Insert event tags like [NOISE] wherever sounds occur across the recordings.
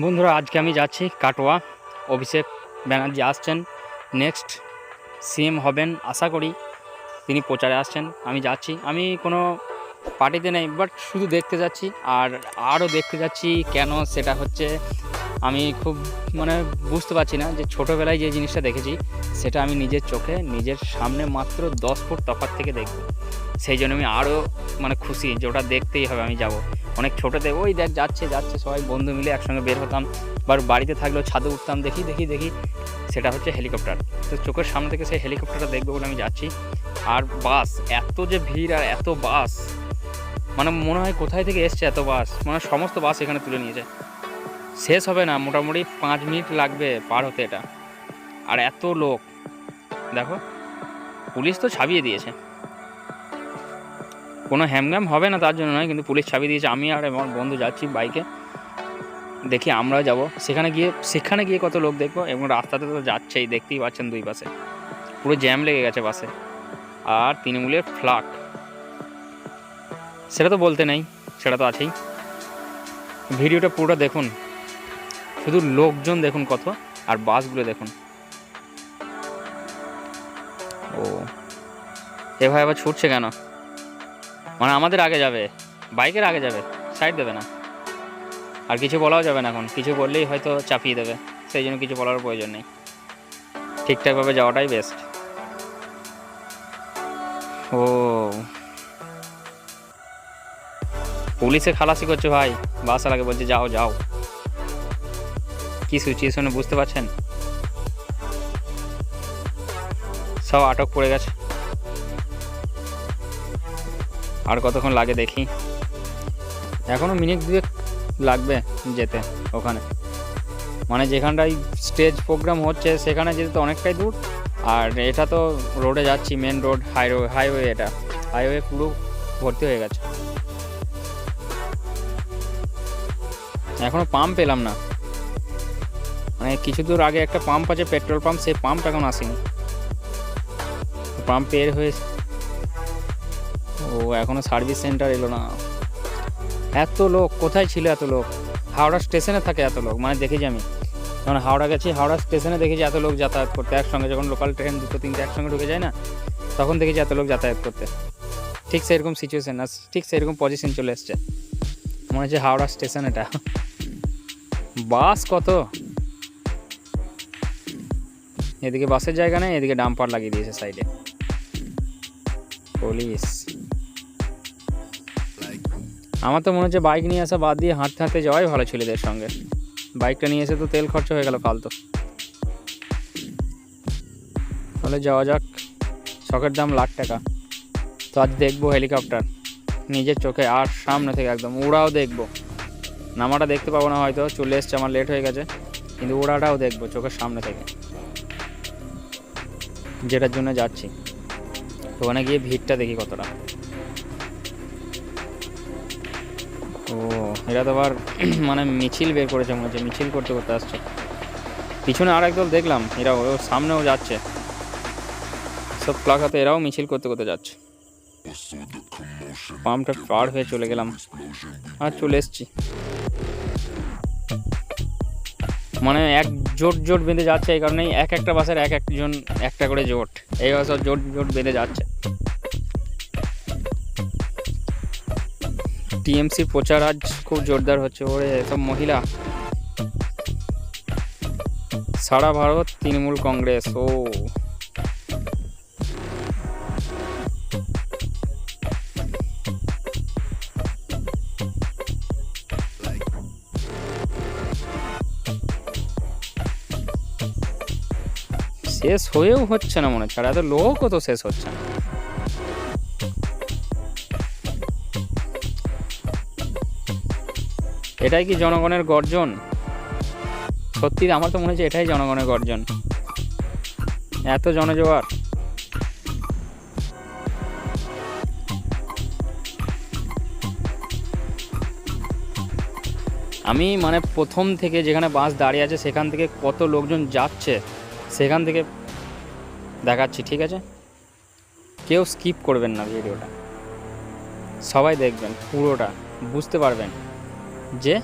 বন্ধুরা, আজকে আমি যাচ্ছি কাটোয়া। অভিষেক ব্যানার্জি আসছেন। নেক্সট সিএম হবেন আশা করি তিনি প্রচারে আসছেন। আমি যাচ্ছি। আমি কোনো পার্টিতে নেই, বাট শুধু দেখতে যাচ্ছি আর আরও দেখতে যাচ্ছি কেন সেটা হচ্ছে আমি খুব মানে বুঝতে পারছি না যে ছোটোবেলায় যে জিনিসটা দেখেছি সেটা আমি নিজের চোখে, নিজের সামনে মাত্র দশ ফুট তফাৎ থেকে দেখব। সেই জন্য আমি আরও মানে খুশি যে ওটা দেখতেই হবে, আমি যাব। অনেক ছোটোতে ওই দেখ, যাচ্ছে যাচ্ছে, সবাই বন্ধু মিলে একসঙ্গে বের হতাম। বা বাড়িতে থাকলেও ছাদে উঠতাম, দেখি দেখি দেখি। সেটা হচ্ছে হেলিকপ্টার তো চোখের সামনে থেকে সেই হেলিকপ্টারটা দেখব বলে আমি যাচ্ছি। আর বাস, এত যে ভিড় আর এত বাস। মানে মনে হয় কোথায় থেকে এসছে এত বাস? মানে সমস্ত বাস এখানে তুলে নিয়েছে। শেষ হবে না, মোটামুটি পাঁচ মিনিট লাগবে পার হতে এটা। আর এত লোক। দেখো, পুলিশ তো ছাপিয়ে দিয়েছে। কোনো হ্যামগ্যাম হবে না তার জন্য নয়, কিন্তু পুলিশ ছাপিয়ে দিয়েছে। আমি আর আমার বন্ধু যাচ্ছি বাইকে। দেখি আমরাও যাব। সেখানে গিয়ে সেখানে গিয়ে কত লোক দেখব এবং রাস্তাতে তো যাচ্ছেই, দেখতেই পাচ্ছেন দুই পাশে। পুরো জ্যাম লেগে গেছে বাসে আর তৃণমূলের ফ্লাগ সেটা তো বলতে নেই, সেটা তো আছেই। ভিডিওটা পুরোটা দেখুন। শুধু লোকজন দেখুন কত, আর বাসগুলো দেখুন। ও। এভাবে আবার ছুটছে কেন? মানে আমাদের আগে যাবে। বাইকের আগে যাবে সাইড দেবে না। আর কিছু বলাও যাবে না এখন, কিছু বললেই হয়তো চাপিয়ে দেবে, সেই জন্য কিছু বলার প্রয়োজন নেই। ঠিকঠাকভাবে যাওয়াটাই বেস্ট ও। পুলিশে খালাসি করছে ভাই, বাস আগে বলছে যাও যাও। কি সিচুয়েশনে বুঝতে পারছেন? সব আটক পড়ে গেছে। আর কতক্ষণ লাগে দেখি। এখনও মিনিট দুয়েক লাগবে যেতে ওখানে। মানে যেখানটায় স্টেজ প্রোগ্রাম হচ্ছে সেখানে যেতে তো অনেকটাই দূর। আর এটা তো রোডে যাচ্ছি মেন রোড হাইওয়ে হাইওয়ে এটা। হাইওয়ে পুরো ভর্তি হয়ে গেছে। এখনও পাম্প পেলাম না। মানে কিছু দূর আগে একটা পাম্প আছে পেট্রোল পাম্প সেই পাম্প এখন আসেনি। পাম্প বের হয়ে ও, এখনও সার্ভিস সেন্টার এলো না। এত লোক, কোথায় ছিল এত লোক? হাওড়া স্টেশনে থাকে এত লোক মানে দেখেছি আমি। যখন হাওড়া গেছি, হাওড়া স্টেশনে দেখেছি এত লোক যাতায়াত করতে। একসঙ্গে যখন লোকাল ট্রেন দুটো তিনটে একসঙ্গে ঢুকে যায় না, তখন দেখেছি এত লোক যাতায়াত করতে। ঠিক সেরকম সিচুয়েশান আর ঠিক সেরকম পজিশন চলে এসছে। মনে হচ্ছে হাওড়া স্টেশন এটা। বাস কত? এদিকে বাসের জায়গা নেই, এদিকে ডাম্পার লাগিয়ে দিয়েছে সাইডে পুলিশ আমার তো মনে হচ্ছে বাইক নিয়ে আসা বাদ দিয়ে হাঁটতে হাঁটতে যাওয়াই ভালো ছেলেদের সঙ্গে। বাইকটা নিয়ে এসে তো তেল খরচা হয়ে গেল ফালতু। তাহলে যাওয়া যাক। শখের দাম লাখ টাকা। তো আজ দেখব হেলিকপ্টার নিজের চোখে আর সামনে থেকে একদম উড়াও দেখব। নামাটা দেখতে পাবো না হয়তো, চলে এসছে, আমার লেট হয়ে গেছে। কিন্তু উড়াটাও দেখব চোখের সামনে থেকে। যেটার জন্য যাচ্ছি। ওখানে গিয়ে ভিড়টা দেখি কতটা। ও এরা তো আবার [CLEARS THROAT] মানে মিছিল বের করেছে মনে হচ্ছে, মিছিল করতে করতে আসছে। পিছনে আর একদল দেখলাম এরা ও সামনেও যাচ্ছে। সব প্লাকাতে এরাও মিছিল করতে করতে যাচ্ছে। পাম্পটা পার হয়ে চলে গেলাম। আর চলে এসছি। মানে এক জোট জোট বেঁধে যাচ্ছে এই কারণেই এক একটা বাসের এক একজন একটা করে জোট। এই বাসের জোট জোট বেঁধে যাচ্ছে। টিএমসি প্রচার আজ খুব জোরদার হচ্ছে, ওরে সব মহিলা। সারা ভারত, তৃণমূল কংগ্রেস, ও। শেষ হয়েও হচ্ছে না মনে হচ্ছে, আর এত লোকও তো শেষ হচ্ছে না। এটাই কি জনগণের গর্জন? সত্যি আমার তো মনে হচ্ছে এটাই জনগণের গর্জন। এত জনজোয়ার। আমি মানে প্রথম থেকে যেখানে বাস দাঁড়িয়ে আছে, সেখান থেকে কত লোকজন যাচ্ছে, সেখান থেকে দেখাচ্ছি, ঠিক আছে? কেউ স্কিপ করবেন না ভিডিওটা। সবাই দেখবেন, পুরোটা, বুঝতে পারবেন। যে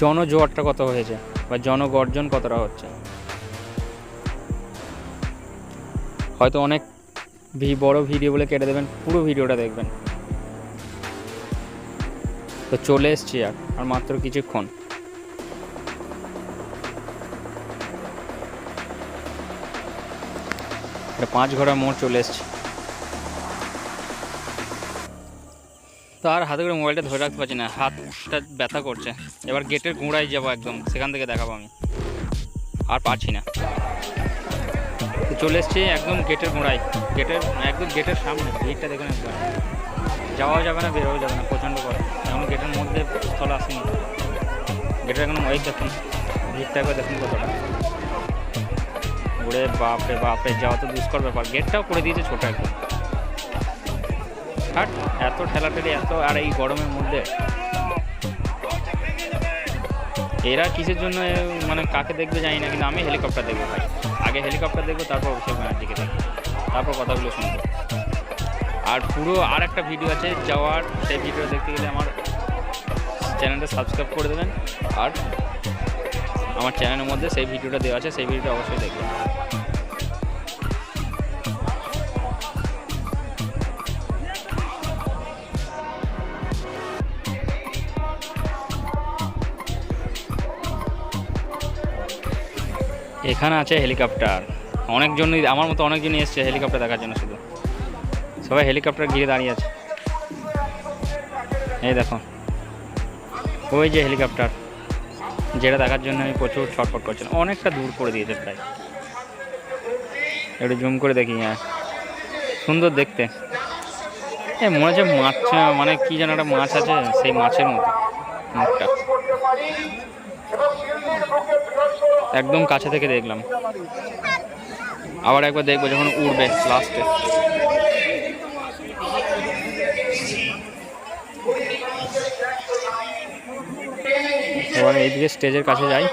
জনজোয়ারটা কত হয়েছে বা জনগর্জন কতটা হচ্ছে। হয়তো অনেক বড় ভিডিও বলে কেটে দেবেন, পুরো ভিডিওটা দেখবেন। তো চলে এসছি আর আর মাত্র কিছুক্ষণ। পাঁচ ঘোড়া মোড় চলে এসছি। তো আর হাতে করে মোবাইলটা ধরে রাখতে পারছি না, হাতটা ব্যথা করছে। এবার গেটের গোড়ায় যাব একদম, সেখান থেকে দেখাবো আমি। আর পারছি না। চলে এসছি একদম গেটের গোড়ায়। গেটের, একদম গেটের সামনে ভিড়টা দেখুন একবার। যাওয়াও যাবে না, বেরোও যাবে না, প্রচণ্ড করে এখন গেটের মধ্যে স্থল আসেনি গেটের এখন ওই দেখুন ভিড়টা একবার দেখুন কতটা। ঘুরে বাপরে বাপরে, যাওয়া তো দুষ্কর ব্যাপার। গেটটাও করে দিয়েছে ছোটো একদম। হাট এত ঠেলাঠেলি, এত আর এই গরমের মধ্যে। এরা কিসের জন্য মানে কাকে দেখবে জানি না, কিন্তু আমি হেলিকপ্টার দেখব ভাই। আগে হেলিকপ্টার দেখব, তারপর অভিষেক ব্যানার্জিকে দেখব। তারপর কথাগুলো শুনব। আর পুরো আর একটা ভিডিও আছে, যাওয়ার, সেই ভিডিও দেখতে গেলে আমার চ্যানেলটা সাবস্ক্রাইব করে দেবেন। আর আমার চ্যানেলের মধ্যে সেই ভিডিওটা দেওয়া আছে, সেই ভিডিওটা অবশ্যই দেখবেন। এখানে আছে হেলিকপ্টার। অনেকজনই আমার মতো অনেকজনই এসছে হেলিকপ্টার দেখার জন্য শুধু। সবাই হেলিকপ্টার ঘিরে দাঁড়িয়ে আছে। এই দেখো। ওই যে হেলিকপ্টার। যেটা দেখার জন্য আমি প্রচুর ছটফট করছিলাম অনেকটা দূর করে দিয়েছে প্রায়। একটু জুম করে দেখি হ্যাঁ। সুন্দর দেখতে। এ, মনে হচ্ছে মাছ মানে কি যেন একটা মাছ আছে, সেই মাছের মতো। মুখটা একদম কাছে থেকে দেখলাম। আবার একবার দেখব যখন উড়বে লাস্টে এবার এইদিকে স্টেজের কাছে যাই।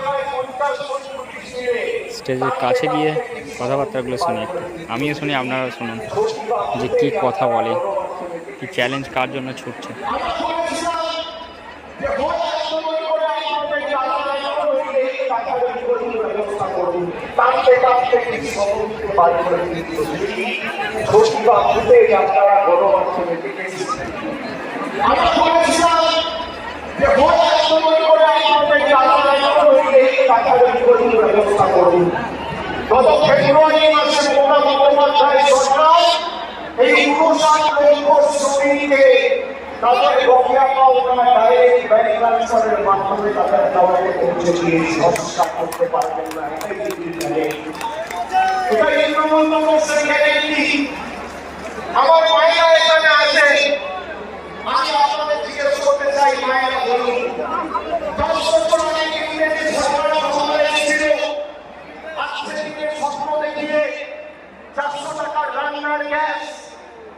স্টেজের কাছে গিয়ে কথাবার্তাগুলো শুনি আমিও শুনি, আপনারাও শুনুন, যে কি কথা বলে, কি চ্যালেঞ্জ কার জন্য ছুটছে। আমরা বলেছিলাম যে ভোট আন্দোলন করে আমাদের ব্যবস্থা করুন গত ফেব্রুয়ারি মাসে মোটা বন্দ্যোপাধ্যায় সরকার এই উনষাট লক্ষ শ্রমিককে তাদের বকেয়া পাওনা ডাইরেক্ট ব্যাংক ট্রান্সফারের মাধ্যমে তাদের দাওয়াতে পৌঁছে দিয়ে সংস্থা করতে পারবেন না। এটাই দিল্লি এটা নিম্নমূল্য গ্যারেন্টি আমার মায়েরা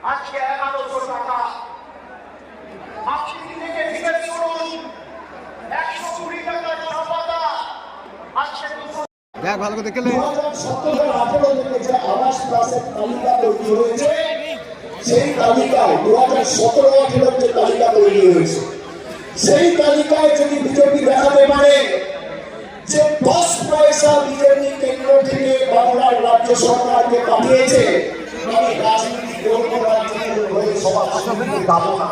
আজকে এগারোশো টাকা আপনি নিজেকে জিজ্ঞেস করুন একশো কুড়ি টাকার চা পাতা আজকে দুশো দেখ ভালো করে দেখলে সতেরো আঠেরো যে আবাস প্লাসের তালিকা তৈরি হয়েছে সেই তালিকায় দু সতেরো যে তালিকা তৈরি হয়েছে সেই তালিকায় যদি বিজেপি দেখাতে পারে, যে দশ পয়সা বিজেপি কেন্দ্র থেকে বাংলার রাজ্য সরকারকে পাঠিয়েছে, আমি রাজনীতি করব রাজনীতির হয়ে না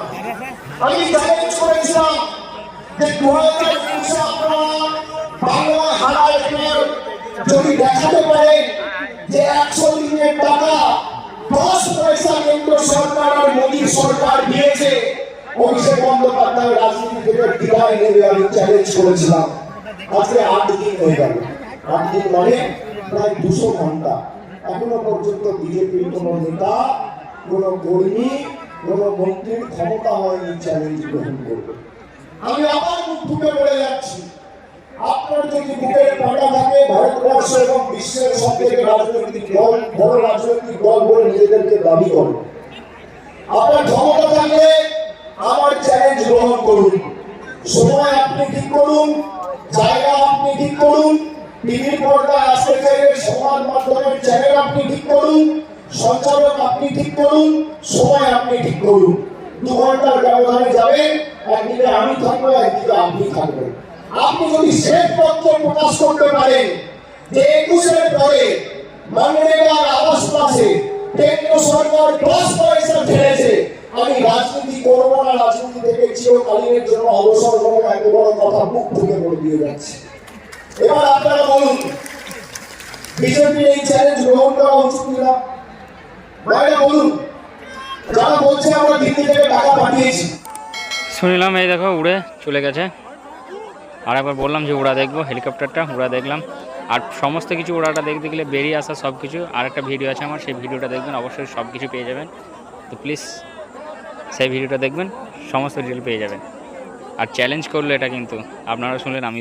আমি চ্যালেঞ্জ করেছিলাম যে দু হাজার যদি দেখাতে পারেন যে একশো দিনের টাকা, দশ পয়সা কেন্দ্র সরকার আর মোদী সরকার দিয়েছে, অভিষেক বন্দ্যোপাধ্যায় রাজনীতি থেকে বিদায় নেবে আমি চ্যালেঞ্জ করেছিলাম। আজকে আট দিন হয়ে গেল। আট দিন মানে প্রায় দুশো ঘণ্টা। এখনও পর্যন্ত বিজেপির কোনো নেতা, কোনো কর্মী, কোনো মন্ত্রীর ক্ষমতা হয়নি চ্যালেঞ্জ গ্রহণ করবে আমি আবার মুখ ফুটে বলে যাচ্ছি। আপনার যদি বুকের থাকে, ভারতবর্ষ এবং বিশ্বের সব থেকে রাজনৈতিক দল, বড় রাজনৈতিক দল বলে নিজেদেরকে দাবি করে। আপনার ক্ষমতা থাকলে আমার চ্যালেঞ্জ গ্রহণ করুন। সময় আপনি ঠিক করুন, জায়গা আপনি ঠিক করুন, টিভির পর্দায় আসতে চাইলে সংবাদ মাধ্যমের চ্যানেল আপনি ঠিক করুন, সঞ্চালক আপনি ঠিক করুন, সময় আপনি ঠিক করুন। দু ঘণ্টার ব্যবধানে যাবেন, একদিকে আমি থাকব, একদিকে আপনি থাকবেন। আপনি যদি শ্বেতপত্র প্রকাশ করতে পারেন। যে একুশের পরে মনরেগার আবাস পাশে কেন্দ্র সরকার দশ পয়সা ঢেলেছে আমি রাজনীতি করব না, রাজনীতি থেকে চিরকালীনের জন্য অবসর নেব এত বড় কথা মুখ থেকে বলে দিয়ে যাচ্ছে। এবার আপনারা বলুন, বিজেপির এই চ্যালেঞ্জ গ্রহণ করা উচিত কিনা? বাইরে বলুন, যারা বলছে আমরা দিল্লি থেকে টাকা পাঠিয়েছি। শুনলাম, এই দেখো, উড়ে চলে গেছে। আর একবার বললাম যে উড়া দেখব হেলিকপ্টারটা উড়া দেখলাম। আর সমস্ত কিছু উড়াটা দেখতে গেলে বেরিয়ে আসা সব কিছু। আর একটা ভিডিও আছে আমার, সেই ভিডিওটা দেখবেন, অবশ্যই সব কিছু পেয়ে যাবেন। তো প্লিজ সেই ভিডিওটা দেখবেন, সমস্ত ডিটেল পেয়ে যাবেন। আর চ্যালেঞ্জ করল এটা কিন্তু, আপনারা শুনলেন, আমি